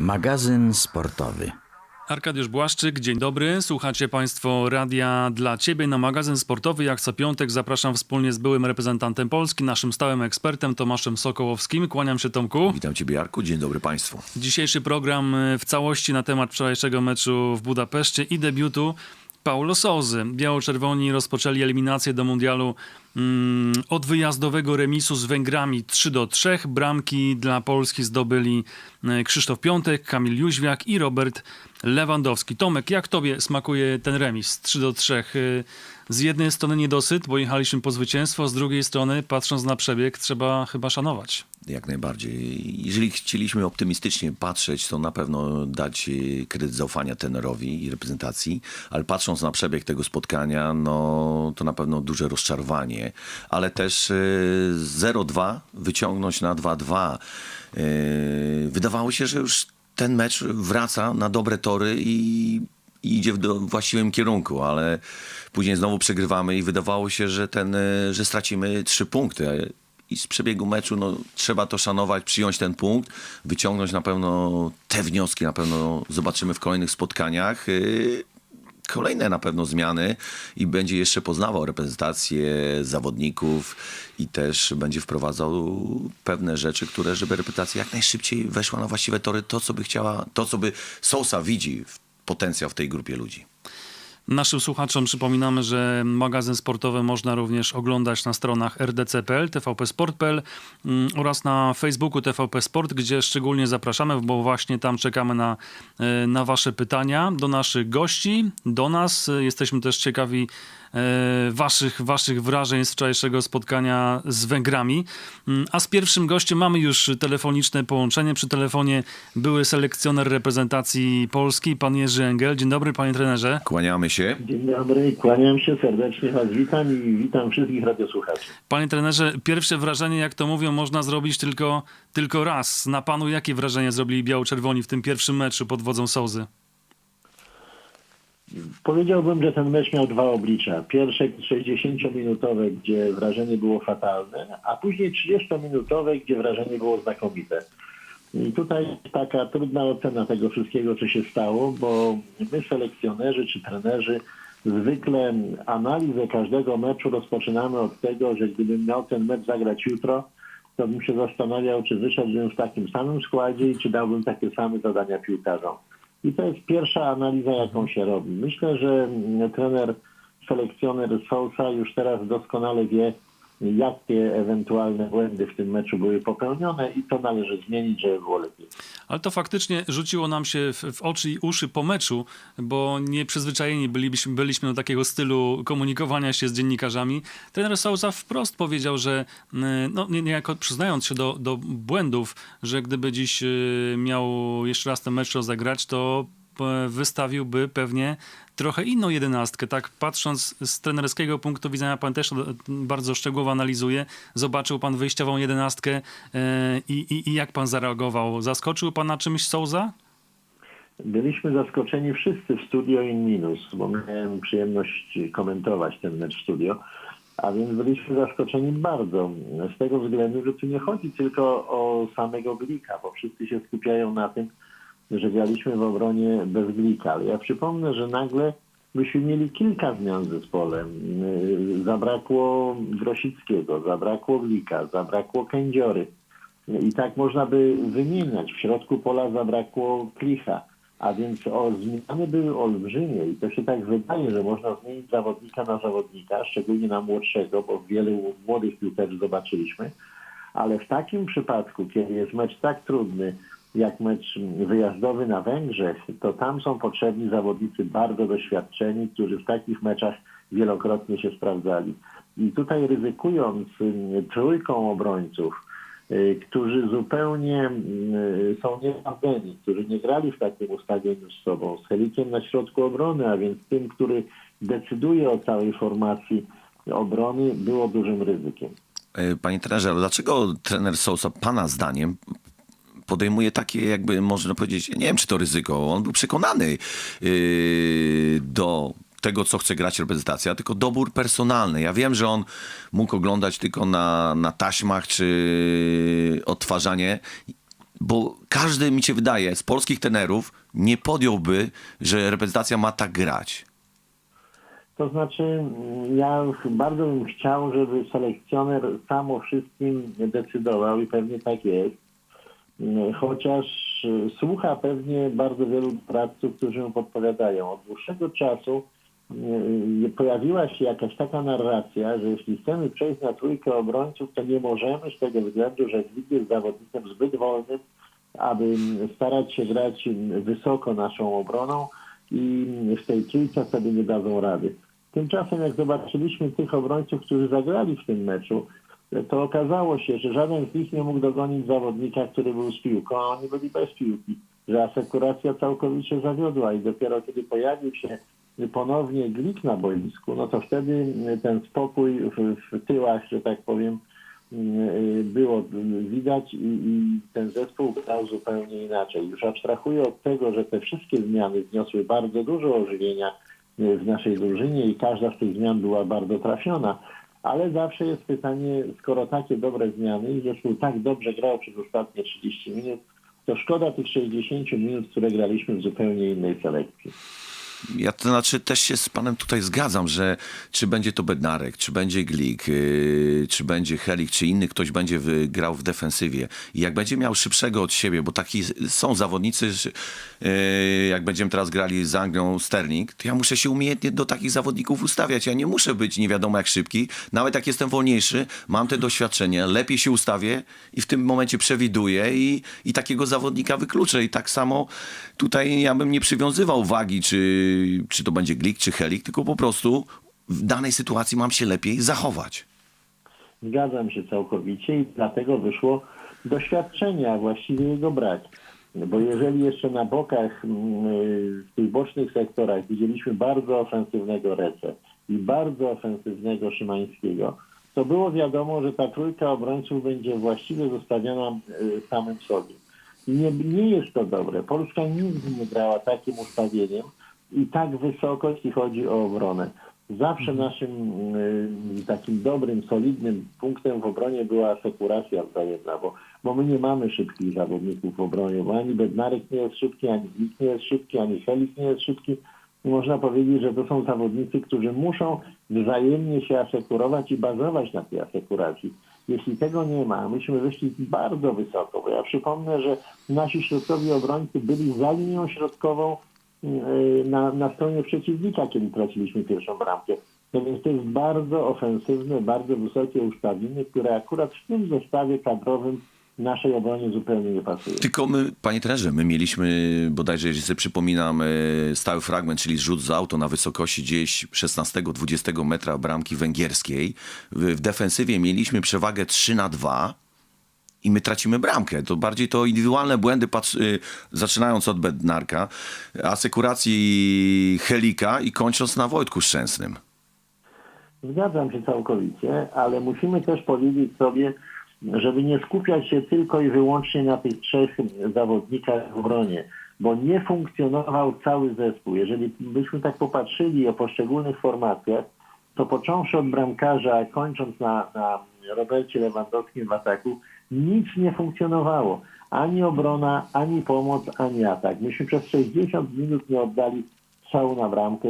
Magazyn sportowy. Arkadiusz Błaszczyk, dzień dobry. Słuchacie Państwo Radia dla Ciebie na magazyn sportowy. Jak co piątek zapraszam wspólnie z byłym reprezentantem Polski, naszym stałym ekspertem Tomaszem Sokołowskim. Kłaniam się Tomku. Witam Ciebie, Jarku. Dzień dobry Państwu. Dzisiejszy program y, w całości na temat wczorajszego meczu w Budapeszcie i debiutu Paulo Souzy. Biało-czerwoni rozpoczęli eliminację do mundialu mm, od wyjazdowego remisu z Węgrami 3 do 3. Bramki dla Polski zdobyli y, Krzysztof Piątek, Kamil Jóźwiak i Robert Lewandowski. Tomek, jak tobie smakuje ten remis 3 do 3? Z jednej strony niedosyt, bo jechaliśmy po zwycięstwo, z drugiej strony, patrząc na przebieg, trzeba chyba szanować. Jak najbardziej. Jeżeli chcieliśmy optymistycznie patrzeć, to na pewno dać e, kredyt zaufania tenerowi i reprezentacji, ale patrząc na przebieg tego spotkania, no to na pewno duże rozczarowanie, ale też e, 0-2 wyciągnąć na 2-2. E, Wydawało się, że już ten mecz wraca na dobre tory i i idzie w do, właściwym kierunku, ale później znowu przegrywamy i wydawało się, że, ten, e, że stracimy trzy punkty. I z przebiegu meczu no, trzeba to szanować, przyjąć ten punkt, wyciągnąć na pewno te wnioski, na pewno zobaczymy w kolejnych spotkaniach. Yy, Kolejne na pewno zmiany i będzie jeszcze poznawał reprezentację zawodników i też będzie wprowadzał pewne rzeczy, które, żeby reprezentacja jak najszybciej weszła na właściwe tory, to co by chciała, to co by Sousa widzi w potencjał w tej grupie ludzi. Naszym słuchaczom przypominamy, że magazyn sportowy można również oglądać na stronach rdc.pl, tvpsport.pl mm, oraz na Facebooku TVP Sport, gdzie szczególnie zapraszamy, bo właśnie tam czekamy na, e, na wasze pytania do naszych gości, do nas. Jesteśmy też ciekawi e, waszych, waszych wrażeń z wczorajszego spotkania z Węgrami. Mm, A z pierwszym gościem mamy już telefoniczne połączenie. Przy telefonie były selekcjoner reprezentacji Polski, pan Jerzy Engel. Dzień dobry, panie trenerze. Kłaniamy się. Dzień dobry, kłaniam się serdecznie, Was witam i witam wszystkich radiosłuchaczy. Panie trenerze, pierwsze wrażenie, jak to mówią, można zrobić tylko, tylko raz. Na panu jakie wrażenie zrobili biało-czerwoni w tym pierwszym meczu pod wodzą Sołzy? Powiedziałbym, że ten mecz miał dwa oblicza. Pierwsze 60-minutowe, gdzie wrażenie było fatalne, a później 30-minutowe, gdzie wrażenie było znakomite. I tutaj taka trudna ocena tego wszystkiego, co się stało, bo my selekcjonerzy czy trenerzy zwykle analizę każdego meczu rozpoczynamy od tego, że gdybym miał ten mecz zagrać jutro, to bym się zastanawiał, czy wyszedłbym w takim samym składzie i czy dałbym takie same zadania piłkarzom. I to jest pierwsza analiza, jaką się robi. Myślę, że trener, selekcjoner Sousa już teraz doskonale wie, jakie ewentualne błędy w tym meczu były popełnione i to należy zmienić, żeby było lepiej. Ale to faktycznie rzuciło nam się w, w oczy i uszy po meczu, bo nieprzyzwyczajeni byliśmy, byliśmy do takiego stylu komunikowania się z dziennikarzami. Trener Sousa wprost powiedział, że y, no, nie- niejako przyznając się do, do błędów, że gdyby dziś y, miał jeszcze raz ten mecz rozegrać, to wystawiłby pewnie trochę inną jedenastkę. Tak patrząc z trenerskiego punktu widzenia, pan też bardzo szczegółowo analizuje. Zobaczył pan wyjściową jedenastkę e, i, i, i jak pan zareagował? Zaskoczył pana czymś Souza? Byliśmy zaskoczeni wszyscy w studio in minus, bo miałem przyjemność komentować ten mecz studio, a więc byliśmy zaskoczeni bardzo. Z tego względu, że tu nie chodzi tylko o samego Glika, bo wszyscy się skupiają na tym, że graliśmy w obronie bez Glika. Ale ja przypomnę, że nagle myśmy mieli kilka zmian w zespole. Yy, Zabrakło Grosickiego, zabrakło Glika, zabrakło Kędziory. I tak można by wymieniać. W środku pola zabrakło Klicha. A więc o, zmiany były olbrzymie i to się tak wydaje, że można zmienić zawodnika na zawodnika, szczególnie na młodszego, bo wielu młodych piłkarzy zobaczyliśmy. Ale w takim przypadku, kiedy jest mecz tak trudny, jak mecz wyjazdowy na Węgrzech, to tam są potrzebni zawodnicy bardzo doświadczeni, którzy w takich meczach wielokrotnie się sprawdzali. I tutaj ryzykując trójką obrońców, y, którzy zupełnie są niesprawdzeni, którzy nie grali w takim ustawieniu z sobą, z Helikiem na środku obrony, a więc tym, który decyduje o całej formacji obrony, było dużym ryzykiem. E, Panie trenerze, dlaczego trener Sousa, pana zdaniem, podejmuje takie, jakby można powiedzieć, nie wiem czy to ryzyko, on był przekonany yy, do tego, co chce grać reprezentacja, tylko dobór personalny. Ja wiem, że on mógł oglądać tylko na, na taśmach czy odtwarzanie Bo każdy, mi się wydaje, z polskich tenerów nie podjąłby, że reprezentacja ma tak grać. To znaczy, ja bardzo bym chciał, żeby selekcjoner sam o wszystkim decydował i pewnie tak jest. Mm, Chociaż y, słucha pewnie bardzo wielu doradców, którzy mu podpowiadają. Od dłuższego czasu y, pojawiła się jakaś taka narracja, że jeśli chcemy przejść na trójkę obrońców, to nie możemy z tego względu, że Glik jest zawodnikiem zbyt wolnym, aby starać się grać wysoko naszą obroną i w tej trójce sobie nie dadzą rady. Tymczasem jak zobaczyliśmy tych obrońców, którzy zagrali w tym meczu, to okazało się, że żaden z nich nie mógł dogonić zawodnika, który był z piłką, a oni byli bez piłki, że asekuracja całkowicie zawiodła i dopiero kiedy pojawił się ponownie Glik na boisku, no to wtedy ten spokój w, w tyłach, że tak powiem, y, było widać i, i ten zespół grał zupełnie inaczej. Już abstrahuję od tego, że te wszystkie zmiany wniosły bardzo dużo ożywienia y, w naszej drużynie i każda z tych zmian była bardzo trafiona, ale zawsze jest pytanie, skoro takie dobre zmiany i zespół tak dobrze grał przez ostatnie 30 minut, to szkoda tych 60 minut, które graliśmy w zupełnie innej selekcji. Ja to znaczy też się z panem tutaj zgadzam, że czy będzie to Bednarek, czy będzie Glik, yy, czy będzie Helik, czy inny ktoś będzie w, grał w defensywie i jak będzie miał szybszego od siebie, bo taki są zawodnicy, yy, jak będziemy teraz grali z Anglią Sterling, to ja muszę się umiejętnie do takich zawodników ustawiać. Ja nie muszę być nie wiadomo jak szybki, nawet jak jestem wolniejszy, mam te doświadczenie, lepiej się ustawię i w tym momencie przewiduję i, i takiego zawodnika wykluczę. I tak samo tutaj ja bym nie przywiązywał wagi, czy, czy to będzie Glik, czy Helik, tylko po prostu w danej sytuacji mam się lepiej zachować. Zgadzam się całkowicie i dlatego wyszło doświadczenie, a właściwie jego brak. Bo jeżeli jeszcze na bokach, mm, w tych bocznych sektorach widzieliśmy bardzo ofensywnego Rece i bardzo ofensywnego Szymańskiego, to było wiadomo, że ta trójka obrońców będzie właściwie zostawiona y, samym sobie. Nie, nie jest to dobre. Polska nigdy nie grała takim ustawieniem i tak wysoko, jeśli chodzi o obronę. Zawsze naszym y, takim dobrym, solidnym punktem w obronie była asekuracja wzajemna, bo, bo my nie mamy szybkich zawodników w obronie, bo ani Bednarek nie jest szybki, ani Glik nie jest szybki, ani Felik nie jest szybki. I można powiedzieć, że to są zawodnicy, którzy muszą wzajemnie się asekurować i bazować na tej asekuracji. Jeśli tego nie ma, myśmy wyszli bardzo wysoko, bo ja przypomnę, że nasi środkowi obrońcy byli za linią środkową na, na stronie przeciwnika, kiedy traciliśmy pierwszą bramkę. No więc to jest bardzo ofensywne, bardzo wysokie ustawienie, które akurat w tym zestawie kadrowym naszej obronie zupełnie nie pasuje. Tylko my, panie trenerze, my mieliśmy bodajże, jeżeli sobie przypominam, e, stały fragment, czyli zrzut z auto na wysokości gdzieś 16-20 metra bramki węgierskiej. W defensywie mieliśmy przewagę 3 na 2 i my tracimy bramkę. To bardziej to indywidualne błędy, y, zaczynając od Bednarka, asekuracji Helika i kończąc na Wojtku Szczęsnym. Zgadzam się całkowicie, ale musimy też powiedzieć sobie, żeby nie skupiać się tylko i wyłącznie na tych trzech zawodnikach w obronie, bo nie funkcjonował cały zespół. Jeżeli byśmy tak popatrzyli o poszczególnych formacjach, to począwszy od bramkarza, kończąc na, na Robercie Lewandowskim w ataku, nic nie funkcjonowało. Ani obrona, ani pomoc, ani atak. Myśmy przez 60 minut nie oddali strzału na bramkę,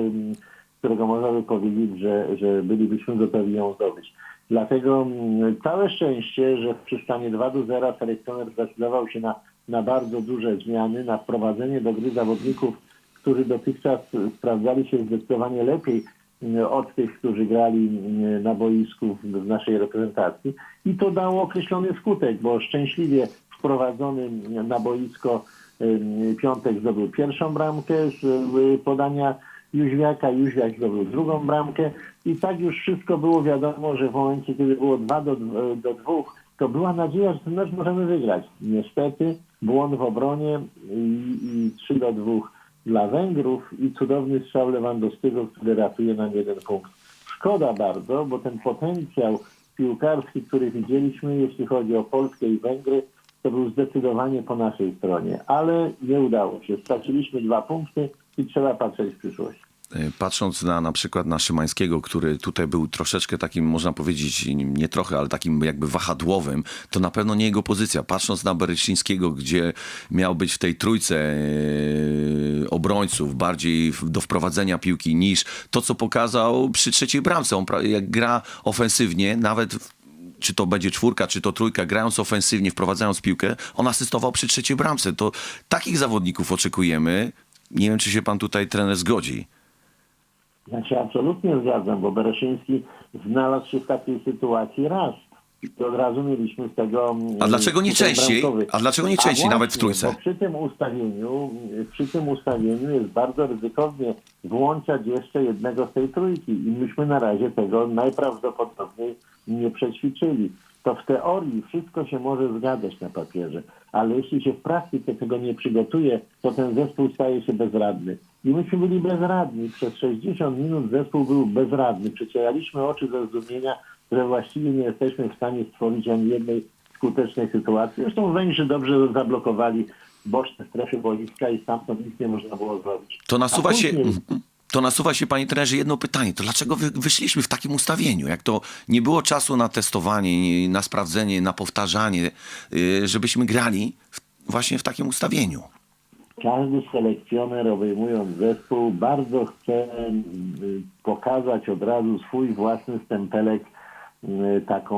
którego można by powiedzieć, że, że bylibyśmy gotowi ją zdobyć. Dlatego mm, całe szczęście, że przy stanie 2 do 0 selekcjoner zdecydował się na, na bardzo duże zmiany, na wprowadzenie do gry zawodników, którzy dotychczas sprawdzali się zdecydowanie lepiej od tych, którzy grali mm, na boisku w naszej reprezentacji. I to dało określony skutek, bo szczęśliwie wprowadzony na boisko ym, Piątek zdobył pierwszą bramkę z y, podania Jóźwiaka, Jóźwiak zdobył drugą bramkę i tak już wszystko było wiadomo, że w momencie, kiedy było 2 do, do 2, to była nadzieja, że ten mecz możemy wygrać. Niestety błąd w obronie i, i 3 do 2 dla Węgrów i cudowny strzał Lewandowskiego, który ratuje nam jeden punkt. Szkoda bardzo, bo ten potencjał piłkarski, który widzieliśmy, jeśli chodzi o Polskę i Węgry, to był zdecydowanie po naszej stronie, ale nie udało się. Straciliśmy dwa punkty i trzeba patrzeć w przyszłość. Y, Patrząc na na przykład na Szymańskiego, który tutaj był troszeczkę takim, można powiedzieć, nie trochę, ale takim jakby wahadłowym, to na pewno nie jego pozycja. Patrząc na Bereczyńskiego, gdzie miał być w tej trójce y, obrońców, bardziej do wprowadzenia piłki niż to, co pokazał przy trzeciej bramce. On jak gra ofensywnie, nawet czy to będzie czwórka, czy to trójka, grając ofensywnie, wprowadzając piłkę, on asystował przy trzeciej bramce. To takich zawodników oczekujemy. Nie wiem, czy się pan tutaj trener zgodzi. Ja się absolutnie zgadzam, bo Bereszyński znalazł się w takiej sytuacji raz. I od razu mieliśmy z tego... mm, A dlaczego nie częściej? bramkowy. A dlaczego nie częściej, nawet w trójce? Bo przy tym ustawieniu, przy tym ustawieniu jest bardzo ryzykownie włączać jeszcze jednego z tej trójki i myśmy na razie tego najprawdopodobniej nie przećwiczyli. To w teorii wszystko się może zgadzać na papierze, ale jeśli się w praktyce tego nie przygotuje, to ten zespół staje się bezradny. I myśmy byli bezradni. Przez 60 minut zespół był bezradny. Przecieraliśmy oczy ze zdumienia, że właściwie nie jesteśmy w stanie stworzyć ani jednej skutecznej sytuacji. Zresztą Węgrzy dobrze zablokowali boczne strefy boiska i stamtąd nic nie można było zrobić. To nasuwa A się, później- to nasuwa się, panie trenerze, jedno pytanie. To dlaczego wy, wyszliśmy w takim ustawieniu? Jak to nie było czasu na testowanie, nie- na sprawdzenie, na powtarzanie, yy, żebyśmy grali w, właśnie w takim ustawieniu? Każdy selekcjoner obejmując zespół bardzo chce y, pokazać od razu swój własny stempelek, y, taką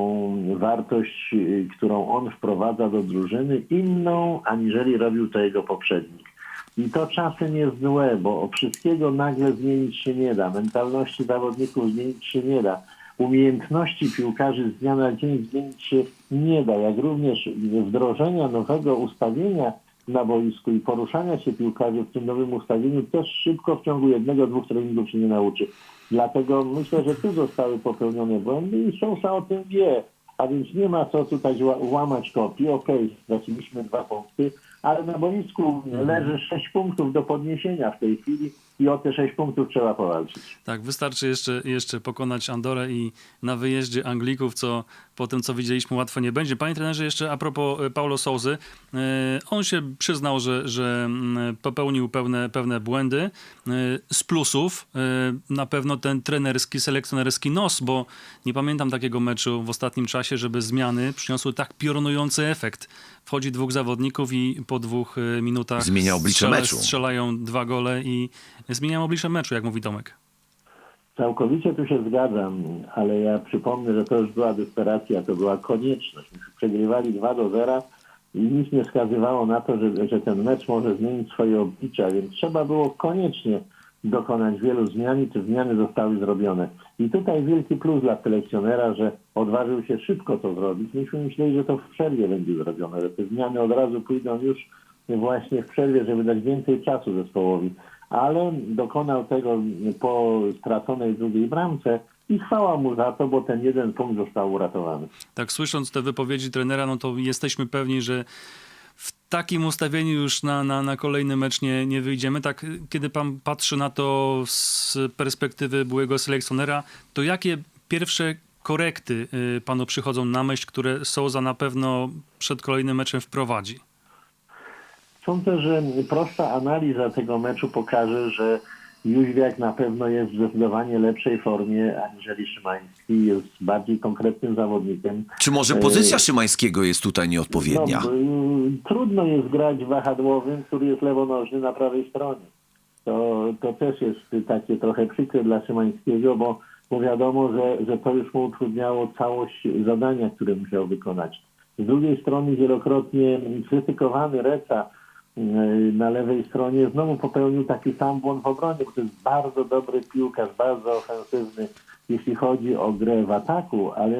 wartość, y, którą on wprowadza do drużyny, inną aniżeli robił to jego poprzednik. I to czasem jest złe, bo wszystkiego nagle zmienić się nie da. Mentalności zawodników zmienić się nie da. Umiejętności piłkarzy z dnia na dzień zmienić się nie da. Jak również wdrożenia nowego ustawienia na boisku i poruszania się piłkarzy w tym nowym ustawieniu też szybko w ciągu jednego, dwóch treningów się nie nauczy. Dlatego myślę, że tu zostały popełnione błędy i Sousa o tym wie. A więc nie ma co tutaj ła- łamać kopii. Okej, straciliśmy dwa punkty, ale na boisku leży sześć punktów do podniesienia w tej chwili i o te sześć punktów trzeba powalczyć. Tak, wystarczy jeszcze, jeszcze pokonać Andorę i na wyjeździe Anglików, co po tym, co widzieliśmy, łatwo nie będzie. Panie trenerze, jeszcze a propos e, Paulo Souzy. e, On się przyznał, że, że mm, popełnił pewne, pewne błędy. E, Z plusów na pewno ten trenerski, selekcjonerski nos, bo nie pamiętam takiego meczu w ostatnim czasie, żeby zmiany przyniosły tak piorunujący efekt. Wchodzi dwóch zawodników i po dwóch minutach Zmienia oblicze strzela- meczu. strzelają dwa gole i zmieniają oblicze meczu, jak mówi Tomek. Całkowicie tu się zgadzam, ale ja przypomnę, że to już była desperacja, to była konieczność. Przegrywali 2 do 0 i nic nie wskazywało na to, że, że ten mecz może zmienić swoje oblicze, a więc trzeba było koniecznie dokonać wielu zmian i te zmiany zostały zrobione. I tutaj wielki plus dla selekcjonera, że odważył się szybko to zrobić. Myśmy myśleli, że to w przerwie będzie zrobione, że te zmiany od razu pójdą już właśnie w przerwie, żeby dać więcej czasu zespołowi. Ale dokonał tego po straconej drugiej bramce i chwała mu za to, bo ten jeden punkt został uratowany. Tak, słysząc te wypowiedzi trenera, no to jesteśmy pewni, że w takim ustawieniu już na, na, na kolejny mecz nie, nie wyjdziemy. Tak, kiedy pan patrzy na to z perspektywy byłego selekcjonera, to jakie pierwsze korekty y, panu przychodzą na myśl, które Souza na pewno przed kolejnym meczem wprowadzi? Sądzę, że prosta analiza tego meczu pokaże, że Jóźwiak na pewno jest w zdecydowanie lepszej formie aniżeli Szymański. Jest bardziej konkretnym zawodnikiem. Czy może pozycja Szymańskiego jest tutaj nieodpowiednia? No, y, trudno jest grać wahadłowym, który jest lewonożny na prawej stronie. To, to też jest takie trochę przykre dla Szymańskiego, bo, bo wiadomo, że, że to już mu utrudniało całość zadania, które musiał wykonać. Z drugiej strony wielokrotnie krytykowany Reca na lewej stronie znowu popełnił taki sam błąd w obronie, to jest bardzo dobry piłkarz, bardzo ofensywny, jeśli chodzi o grę w ataku, ale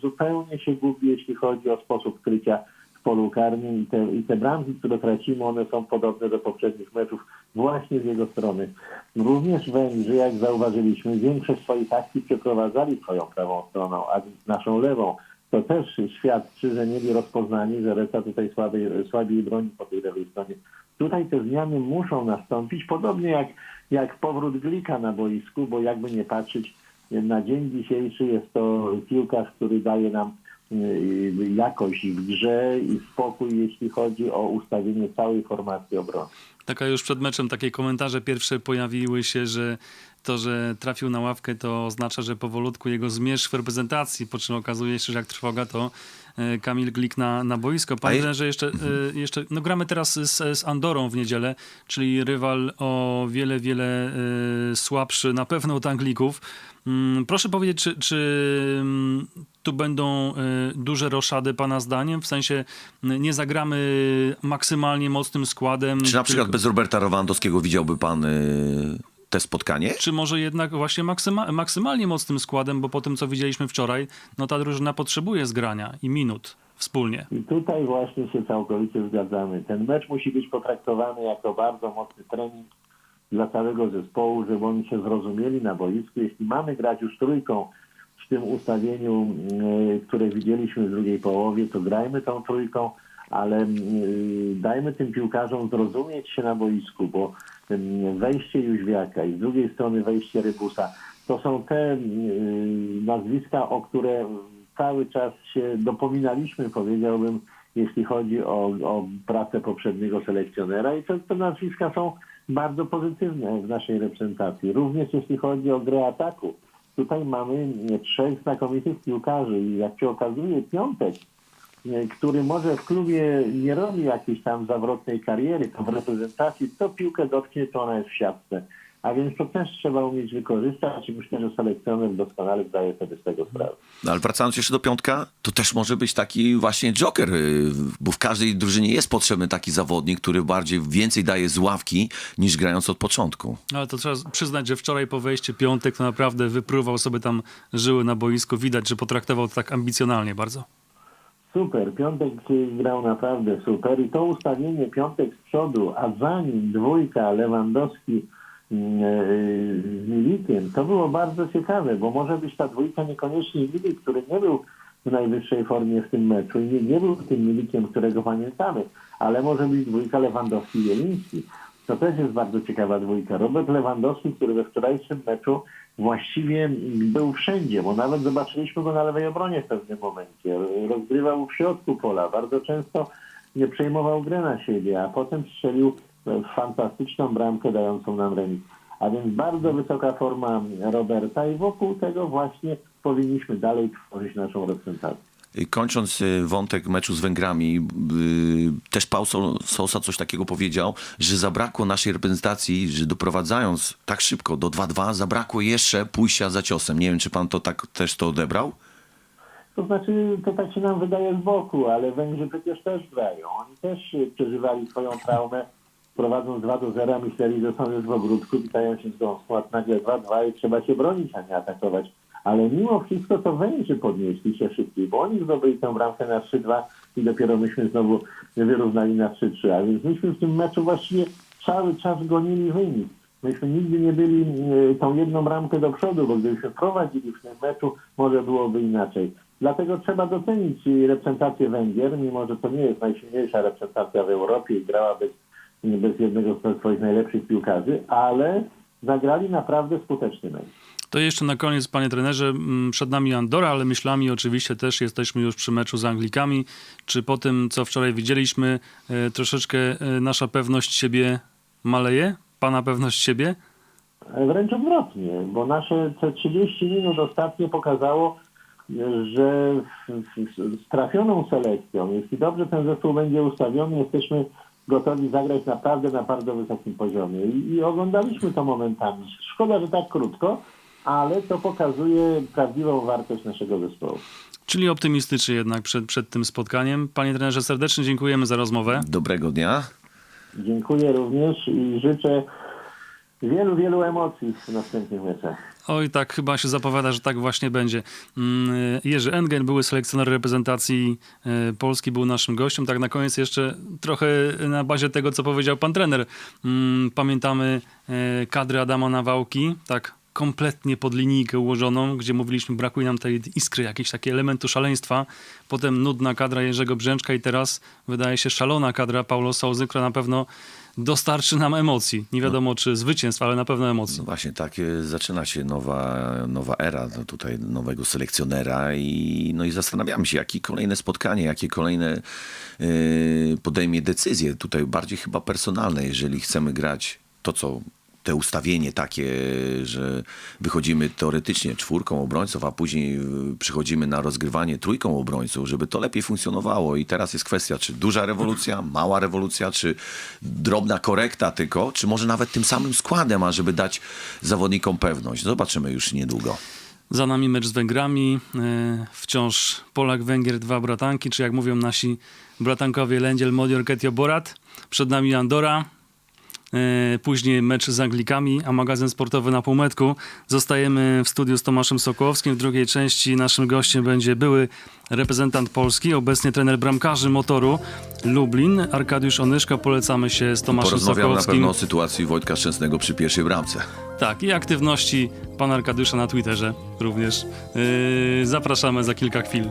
zupełnie się gubi, jeśli chodzi o sposób krycia w polu karnym i te, i te bramki, które tracimy, one są podobne do poprzednich meczów właśnie z jego strony. Również Węgrzy, jak zauważyliśmy, większość swoich akcji przeprowadzali swoją prawą stroną, a naszą lewą. To też świadczy, że mieli rozpoznanie, że Reca tutaj słabiej, słabiej broni po tej lewej stronie. Tutaj te zmiany muszą nastąpić, podobnie jak, jak powrót Glika na boisku, bo jakby nie patrzeć, na dzień dzisiejszy jest to piłkarz, który daje nam y, jakość w grze i spokój, jeśli chodzi o ustawienie całej formacji obrony. Taka już przed meczem takie komentarze pierwsze pojawiły się, że to, że trafił na ławkę, to oznacza, że powolutku jego zmierzch w reprezentacji, po czym okazuje się, że jak trwoga, to e, Kamil Glik na, na boisko. Panie A je- trenerze, jeszcze, e, jeszcze no gramy teraz z, z Andorą w niedzielę, czyli rywal o wiele, wiele e, słabszy na pewno od Anglików. Mm, Proszę powiedzieć, czy, czy mm, tu będą duże roszady pana zdaniem? W sensie nie zagramy maksymalnie mocnym składem. Czy na przykład tylko- bez Roberta Lewandowskiego widziałby pan te spotkanie? czy może jednak właśnie maksyma, maksymalnie mocnym składem, bo po tym, co widzieliśmy wczoraj, no ta drużyna potrzebuje zgrania i minut wspólnie. I tutaj właśnie się całkowicie zgadzamy. Ten mecz musi być potraktowany jako bardzo mocny trening dla całego zespołu, żeby oni się zrozumieli na boisku. Jeśli mamy grać już trójką w tym ustawieniu, y, które widzieliśmy w drugiej połowie, to grajmy tą trójką, ale y, dajmy tym piłkarzom zrozumieć się na boisku, bo y, wejście Jóźwiaka i z drugiej strony wejście Rybusa, to są te y, nazwiska, o które cały czas się dopominaliśmy, powiedziałbym, jeśli chodzi o, o pracę poprzedniego selekcjonera i te, te nazwiska są bardzo pozytywne w naszej reprezentacji. Również jeśli chodzi o grę ataku. Tutaj mamy trzech znakomitych piłkarzy i jak się okazuje piątek, który może w klubie nie robi jakiejś tam zawrotnej kariery, to w reprezentacji to piłkę dotknie, to ona jest w siatce. A więc to też trzeba umieć wykorzystać i myślę, że selekcjoner doskonale zdaje sobie z tego sprawę. No, ale wracając jeszcze do piątka, to też może być taki właśnie joker, y, bo w każdej drużynie jest potrzebny taki zawodnik, który bardziej więcej daje z ławki niż grając od początku. Ale to trzeba przyznać, że wczoraj po wejściu piątek to naprawdę wypruwał sobie tam żyły na boisku. Widać, że potraktował to tak ambicjonalnie bardzo. Super, Piątek grał naprawdę super i to ustawienie Piątek z przodu, a za nim dwójka Lewandowski mm, y, z Milikiem, to było bardzo ciekawe, bo może być ta dwójka niekoniecznie Milik, który nie był w najwyższej formie w tym meczu i nie, nie był tym Milikiem, którego pamiętamy, ale może być dwójka Lewandowski i Jeliński. To też jest bardzo ciekawa dwójka. Robert Lewandowski, który we wczorajszym meczu właściwie był wszędzie, bo nawet zobaczyliśmy go na lewej obronie w pewnym momencie. Rozgrywał w środku pola, bardzo często nie przejmował grę na siebie, a potem strzelił fantastyczną bramkę dającą nam remis. A więc bardzo wysoka forma Roberta i wokół tego właśnie powinniśmy dalej tworzyć naszą reprezentację. Y, Kończąc y, wątek meczu z Węgrami, y, też Paul Sosa coś takiego powiedział, że zabrakło naszej reprezentacji, że doprowadzając tak szybko do 2-2, zabrakło jeszcze pójścia za ciosem. Nie wiem, czy pan to tak też to odebrał? To znaczy, to tak się nam wydaje z boku, ale Węgrzy przecież też grają. Oni też przeżywali swoją traumę, prowadząc 2 do 0, myśleli, że są już w ogródku, witają się z gąską, a nagle 2-2 i trzeba się bronić, a nie atakować. Ale mimo wszystko to Węgrzy podnieśli się szybciej, bo oni zdobyli tę bramkę na 3-2 i dopiero myśmy znowu wyrównali na 3-3. A więc myśmy w tym meczu właściwie cały czas gonili wynik. Myśmy nigdy nie byli y, tą jedną bramkę do przodu, bo gdybyśmy prowadzili w tym meczu, może byłoby inaczej. Dlatego trzeba docenić reprezentację Węgier, mimo że to nie jest najsilniejsza reprezentacja w Europie i grała bez, bez jednego z swoich najlepszych piłkarzy, ale zagrali naprawdę skuteczny mecz. To jeszcze na koniec, panie trenerze, przed nami Andora, ale myślami oczywiście też jesteśmy już przy meczu z Anglikami. Czy po tym, co wczoraj widzieliśmy, e, troszeczkę e, nasza pewność siebie maleje? Pana pewność siebie? Wręcz odwrotnie, bo nasze te 30 minut ostatnio pokazało, że z- trafioną selekcją, jeśli dobrze ten zespół będzie ustawiony, jesteśmy gotowi zagrać naprawdę na bardzo wysokim poziomie. I oglądaliśmy to momentami. Szkoda, że tak krótko, ale to pokazuje prawdziwą wartość naszego zespołu. Czyli optymistycznie jednak przed, przed tym spotkaniem. Panie trenerze, serdecznie dziękujemy za rozmowę. Dobrego dnia. Dziękuję również i życzę wielu, wielu emocji w następnych meczach. Oj, tak chyba się zapowiada, że tak właśnie będzie. Mm, Jerzy Engen, były selekcjoner reprezentacji e, Polski, był naszym gościem. Tak na koniec jeszcze trochę na bazie tego, co powiedział pan trener. Mm, Pamiętamy e, kadry Adama Nawałki, tak kompletnie pod linijkę ułożoną, gdzie mówiliśmy, brakuje nam tej iskry, jakiegoś takiego elementu szaleństwa. Potem nudna kadra Jerzego Brzęczka i teraz wydaje się szalona kadra Paulo Souzy, która na pewno dostarczy nam emocji. Nie wiadomo czy zwycięstw, ale na pewno emocji. No właśnie, tak e, zaczyna się nowa, nowa era no tutaj nowego selekcjonera i, no i zastanawiamy się, jakie kolejne spotkanie, jakie kolejne e, podejmie decyzje, tutaj bardziej chyba personalne, jeżeli chcemy grać to, co te ustawienie takie, że wychodzimy teoretycznie czwórką obrońców, a później y, przychodzimy na rozgrywanie trójką obrońców, żeby to lepiej funkcjonowało. I teraz jest kwestia, czy duża rewolucja, mała rewolucja, czy drobna korekta tylko, czy może nawet tym samym składem, a żeby dać zawodnikom pewność. Zobaczymy już niedługo. Za nami mecz z Węgrami. e, Wciąż Polak-Węgier, dwa bratanki, czy jak mówią nasi bratankowie Lędziel, Modior, Ketio, Borat. Przed nami Andora. E, Później mecz z Anglikami, a magazyn sportowy na półmetku. Zostajemy w studiu z Tomaszem Sokołowskim. W drugiej części naszym gościem będzie były reprezentant Polski, obecnie trener bramkarzy motoru Lublin, Arkadiusz Onyszka. Polecamy się z Tomaszem Porozmawiamy na Sokołowskim. pewno o sytuacji Wojtka Szczęsnego przy pierwszej bramce. Tak, i aktywności pana Arkadiusza na Twitterze również. Yy, zapraszamy za kilka chwil.